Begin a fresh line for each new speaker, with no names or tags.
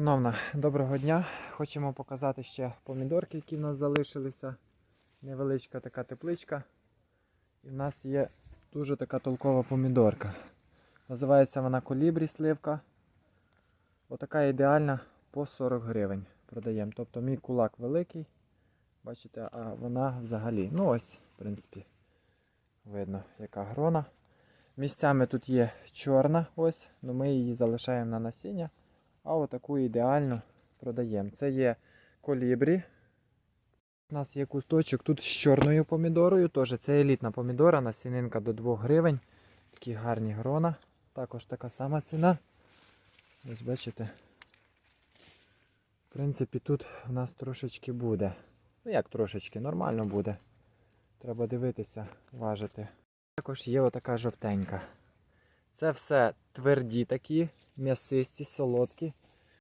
Шановна, доброго дня. Хочемо показати ще помідорки, які в нас залишилися. Невеличка така тепличка. І в нас є дуже така толкова помідорка. Називається вона колібрі сливка. Отака ідеальна по 40 гривень продаємо. Тобто мій кулак великий. Бачите, а вона взагалі. Ну ось, в принципі, видно, яка грона. Місцями тут є чорна, ось, але ми її залишаємо на насіння. А отаку ідеальну продаємо. Це є колібрі. У нас є кусточок тут з чорною помідорою. Теж це елітна помідора, насінинка до 2 гривень. Такі гарні грона. Також така сама ціна. Ось бачите. В принципі, тут у нас трошечки буде. Ну як трошечки, нормально буде. Треба дивитися, важити. Також є отака жовтенька. Це все тверді такі, м'ясисті, солодкі.